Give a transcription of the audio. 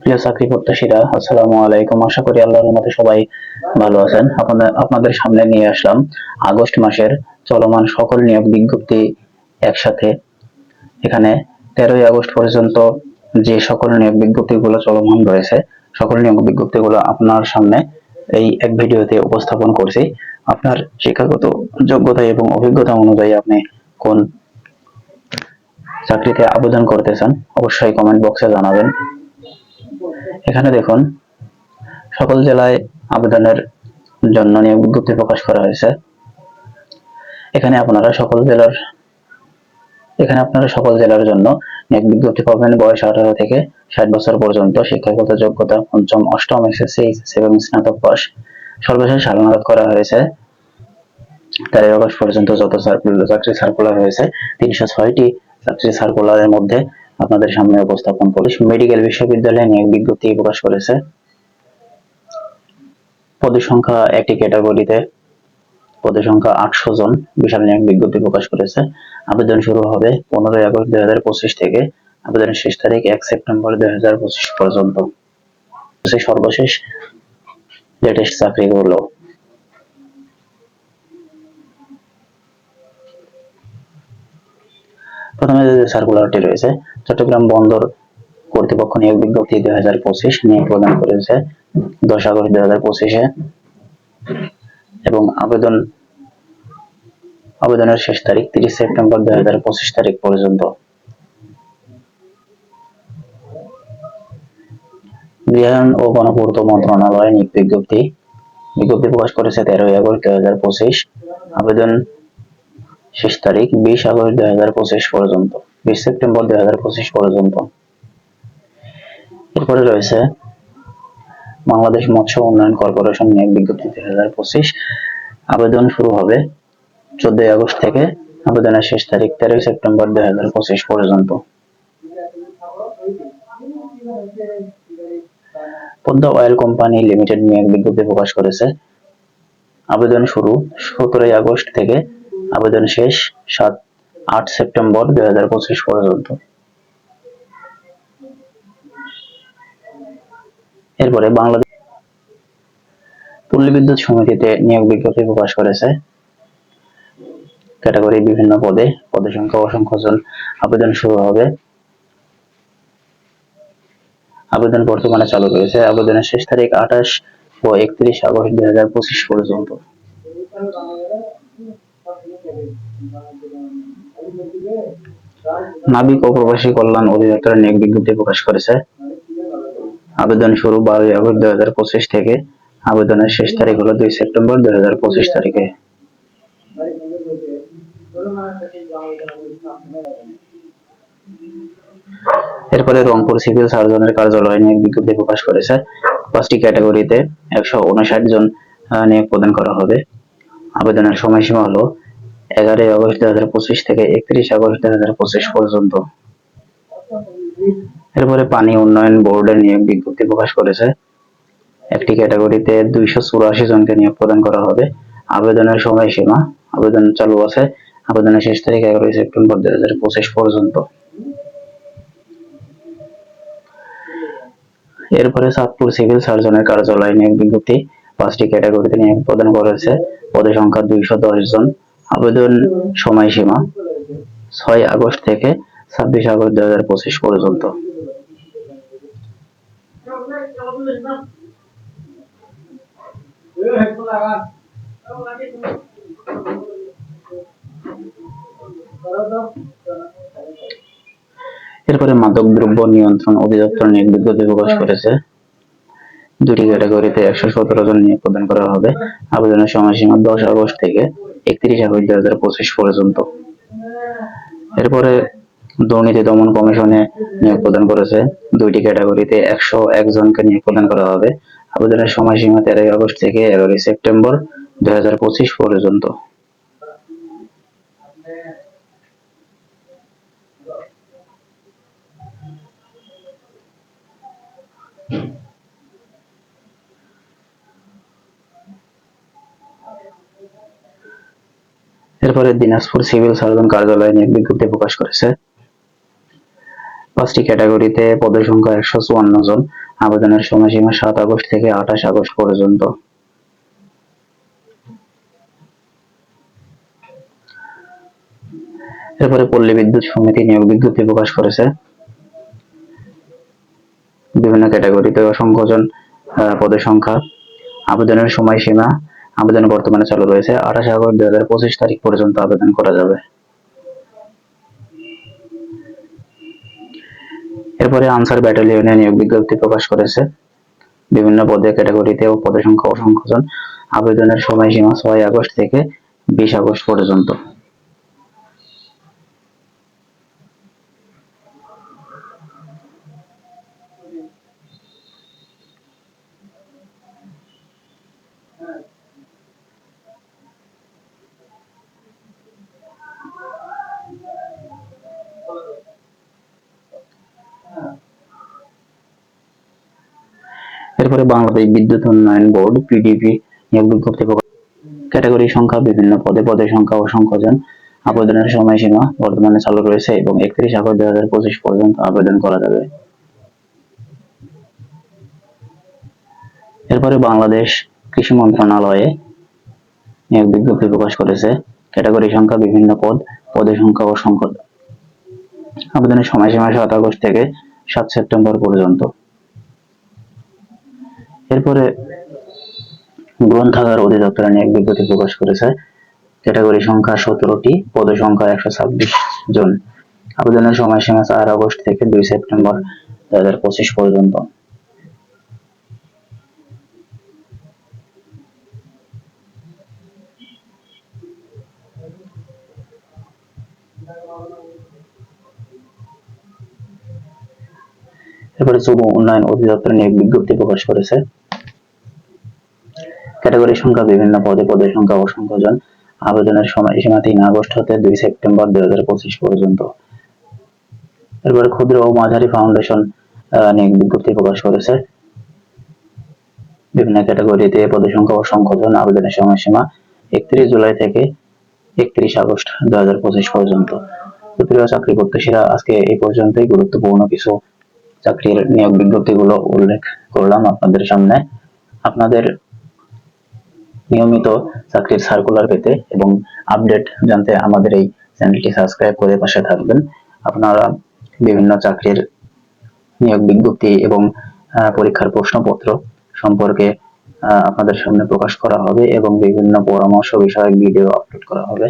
প্রিয় চাকরি প্রত্যাশীরা, আসসালামু আলাইকুম। আশা করি আল্লাহর মতে সবাই ভালো আছেন। আপনাদের আপনাদের সামনে নিয়ে আসলাম আগস্ট মাসের চলমান সকল নিয়োগ বিজ্ঞপ্তি একসাথে। এখানে তেরোই আগস্ট পর্যন্ত যে সকল নিয়োগ বিজ্ঞপ্তিগুলো চলমান রয়েছে, সকল নিয়োগ বিজ্ঞপ্তিগুলো আপনার সামনে এই এক ভিডিওতে উপস্থাপন করছি। আপনার শিক্ষাগত যোগ্যতা এবং অভিজ্ঞতা অনুযায়ী আপনি কোন চাকরিতে আবেদন করতে চান, অবশ্যই কমেন্ট বক্সে জানাবেন। এখানে দেখুন, সকল জেলায় আবেদনের জন্য নিয়োগ বিজ্ঞপ্তি প্রকাশ করা হয়েছে। এখানে আপনারা সকল জেলার, এখানে আপনারা সকল জেলার জন্য নিয়োগ বিজ্ঞপ্তি পাবেন বয়স আঠারো থেকে ষাট বছর পর্যন্ত, শিক্ষাগত যোগ্যতা পঞ্চম, অষ্টম এসএসসি, এইচএসসি এবং স্নাতক পাস সর্বশেষ হালনাগাদ করা হয়েছে। তেরোই আগস্ট পর্যন্ত যত সার্কুলার চাকরি সার্কুলার হয়েছে, তিনশো ছয়টি চাকরি সার্কুলারের মধ্যে আপনাদের সামনে উপস্থাপন করি মেডিকেল বিশ্ববিদ্যালয়ে নিয়োগ বিজ্ঞপ্তি প্রকাশ করেছে। পদের সংখ্যা একটি ক্যাটাগরিতে পদের সংখ্যা আটশো জন বিশাল নিয়োগ বিজ্ঞপ্তি প্রকাশ করেছে। আবেদন শুরু হবে পনেরোই আগস্ট দুই হাজার পঁচিশ থেকে। আবেদনের শেষ তারিখ এক সেপ্টেম্বর দুই হাজার পঁচিশ পর্যন্ত। সর্বশেষ লেটেস্ট চাকরিগুলো। প্রথমে যে সার্কুলারটি রয়েছে, চট্টগ্রাম বন্দর কর্তৃপক্ষ নিয়োগ বিজ্ঞপ্তি দুই হাজার পঁচিশ নিয়োগ প্রদান করেছে। দশ আগস্ট দুই হাজার পঁচিশে। এবং আবেদন, আবেদনের শেষ তারিখ তিরিশ সেপ্টেম্বর দুই হাজার পঁচিশ তারিখ পর্যন্ত। গৃহায়ন ও গণপূর্ত মন্ত্রণালয় নিয়োগ বিজ্ঞপ্তি। বিজ্ঞপ্তি প্রকাশ করেছে তেরোই আগস্ট দুই হাজার পঁচিশ। আবেদন শেষ তারিখ বিশ আগস্ট দুই হাজার পঁচিশ পর্যন্ত, বিশ সেপ্টেম্বর দুই হাজার পঁচিশ পর্যন্ত। এরপরে রয়েছে বাংলাদেশ মৎস্য উন্নয়ন কর্পোরেশন নিয়োগ বিজ্ঞপ্তি দুই হাজার পঁচিশ। আবেদন শুরু হবে চোদ্দই আগস্ট থেকে। আবেদনের শেষ তারিখ তেরোই সেপ্টেম্বর দুই হাজার পঁচিশ পর্যন্ত। পদ্মা অয়েল কোম্পানি লিমিটেড নিয়োগ বিজ্ঞপ্তি প্রকাশ করেছে। আবেদন শুরু সতেরোই আগস্ট থেকে আবেদন শেষ, সাত, আট সেপ্টেম্বর দুই হাজার পঁচিশ পর্যন্ত। এরপরে বাংলাদেশ পল্লী বিদ্যুৎ সমিতিতে নিয়োগ বিজ্ঞপ্তি প্রকাশ করেছে। ক্যাটাগরি বিভিন্ন পদে, পদের সংখ্যা অসংখ্য জন আবেদন শুরু হবে। আবেদন বর্তমানে চালু রয়েছে। আবেদনের শেষ তারিখ আঠাশ ও একত্রিশ আগস্ট দুই হাজার পঁচিশ পর্যন্ত। নাবিক ও প্রবাসী কল্যাণ অধিদপ্তরের নিয়োগ বিজ্ঞপ্তি প্রকাশ করেছে। আবেদন শুরু বারোই আগস্ট দুই হাজার পঁচিশ থেকে। আবেদনের শেষ তারিখ হলো দুই সেপ্টেম্বর দুই হাজার পঁচিশ তারিখে। এরপরে রংপুর সিভিল সার্জনের কার্যালয় নিয়োগ বিজ্ঞপ্তি প্রকাশ করেছে। পাঁচটি ক্যাটাগরিতে একশো উনষাট জন নিয়োগ প্রদান করা হবে। আবেদনের সময়সীমা হলো এগারোই আগস্ট দুই হাজার পঁচিশ থেকে একত্রিশ আগস্ট দুই হাজার পঁচিশ পর্যন্ত। এরপরে পানি উন্নয়ন বোর্ডের নিয়োগ বিজ্ঞপ্তি প্রকাশ করেছে। একটি ক্যাটাগরিতে দুইশো চুরাশি জনকে নিয়োগ প্রদান করা হবে। আবেদনের সময়সীমা, আবেদন চালু আছে। আবেদনের শেষ তারিখ এগারোই সেপ্টেম্বর দুই হাজার পঁচিশ পর্যন্ত। এরপরে চাঁদপুর সিভিল সার্জনের কার্যালয় নিয়োগ বিজ্ঞপ্তি। পাঁচটি ক্যাটাগরিতে নিয়োগ প্রদান করেছে। পদের সংখ্যা দুইশো দশ জন। আবেদন সময়সীমা ছয় আগস্ট থেকে ছাব্বিশ আগস্ট দুই হাজার পঁচিশ পর্যন্ত। এরপরে মাদক দ্রব্য নিয়ন্ত্রণ অধিদপ্তর নিয়োগ বিজ্ঞপ্তি প্রকাশ করেছে। দুটি ক্যাটাগরিতে একশো সতেরো জন নিয়োগ প্রদান করা হবে। আবেদনের সময়সীমা দশ আগস্ট থেকে একত্রিশ আগস্ট দুই হাজার পঁচিশ পর্যন্ত। এরপরে দুর্নীতি দমন কমিশনে নিয়োগ প্রদান করেছে। দুইটি ক্যাটাগরিতে একশো একজনকে নিয়োগ প্রদান করা হবে। আবেদনের সময়সীমা তেরোই আগস্ট থেকে এগারোই সেপ্টেম্বর দুই হাজার পঁচিশ পর্যন্ত। এরপরে দিনাজপুর সিভিল সার্জন কার্যালয় নিয়োগ বিজ্ঞপ্তি প্রকাশ করেছে। পাঁচটি ক্যাটাগরিতে পদের সংখ্যা একশো চুয়ান্ন জন, আবেদনের সময়সীমা সাত আগস্ট থেকে আঠাশ আগস্ট পর্যন্ত। এরপরে পল্লী বিদ্যুৎ সমিতি নিয়োগ বিজ্ঞপ্তি প্রকাশ করেছে। বিভিন্ন ক্যাটাগরিতে অসংখ্য জন পদের সংখ্যা, আবেদনের সময়সীমা আবেদন বর্তমানে চালু রয়েছে। আঠাশে আগস্ট দুই হাজার পঁচিশ তারিখ পর্যন্ত আবেদন করা যাবে। এরপরে আনসার ব্যাটালিয়নে নিয়োগ বিজ্ঞপ্তি প্রকাশ করেছে। বিভিন্ন পদে, ক্যাটাগরিতে ও পদের সংখ্যা অসংখ্যজন আবেদনের সময়সীমা ছয় আগস্ট থেকে বিশ আগস্ট পর্যন্ত। এরপরে বাংলাদেশ বিদ্যুৎ উন্নয়ন বোর্ড পিডিপি নিয়োগ বিজ্ঞপ্তি ক্যাটাগরি সংখ্যা, বিভিন্ন পদে পদের সংখ্যা অসংখ্য জন আবেদনের সময়সীমা বর্তমানে চালু রয়েছে এবং একত্রিশ আগস্ট দুই হাজার পঁচিশ পর্যন্ত আবেদন করা যাবে। এরপরে বাংলাদেশ কৃষি মন্ত্রণালয়ে নিয়োগ বিজ্ঞপ্তি প্রকাশ করেছে। ক্যাটাগরি সংখ্যা, বিভিন্ন পদ পদের সংখ্যা অসংখ্য আবেদনের সময়সীমা সাত আগস্ট থেকে সাত সেপ্টেম্বর পর্যন্ত। এরপরে গ্রন্থাগার অধিদপ্তর এক বিজ্ঞপ্তি প্রকাশ করেছে। ক্যাটাগরি সংখ্যা সতেরোটি, পদ সংখ্যা একশো ছাব্বিশ জন। আবেদনের সময়সীমা চার আগস্ট থেকে দুই সেপ্টেম্বর দুই হাজার পঁচিশ পর্যন্ত। এরপরে যুব উন্নয়ন অধিদপ্তর নিয়োগ বিজ্ঞপ্তি প্রকাশ করেছে। ক্যাটাগরি সংখ্যা বিভিন্ন পদে পদের সংখ্যা অসংখ্য জন। আবেদনের সময়সীমা তিন আগস্ট হতে দুই সেপ্টেম্বর দুই হাজার পঁচিশ পর্যন্ত। এরপরে ক্ষুদ্র ও মাঝারি ফাউন্ডেশন নিয়োগ বিজ্ঞপ্তি প্রকাশ করেছে। বিভিন্ন ক্যাটাগরিতে পদের সংখ্যা অসংখ্য জন। আবেদনের সময়সীমা একত্রিশ জুলাই থেকে একত্রিশ আগস্ট দুই হাজার পঁচিশ পর্যন্ত। প্রিয় চাকরি প্রত্যাশীরা আজকে এই পর্যন্তই। গুরুত্বপূর্ণ কিছু চাকরির নিয়োগ বিজ্ঞপ্তিগুলো উল্লেখ করলাম আপনাদের সামনে। আপনাদের নিয়মিত চাকরির সার্কুলার পেতে এবং আপডেট জানতে আমাদের এই চ্যানেলটি সাবস্ক্রাইব করে পাশে থাকবেন। আপনারা বিভিন্ন চাকরির নিয়োগ বিজ্ঞপ্তি এবং পরীক্ষার প্রশ্নপত্র সম্পর্কে আপনাদের সামনে প্রকাশ করা হবে এবং বিভিন্ন পরামর্শ বিষয়ক ভিডিও আপলোড করা হবে।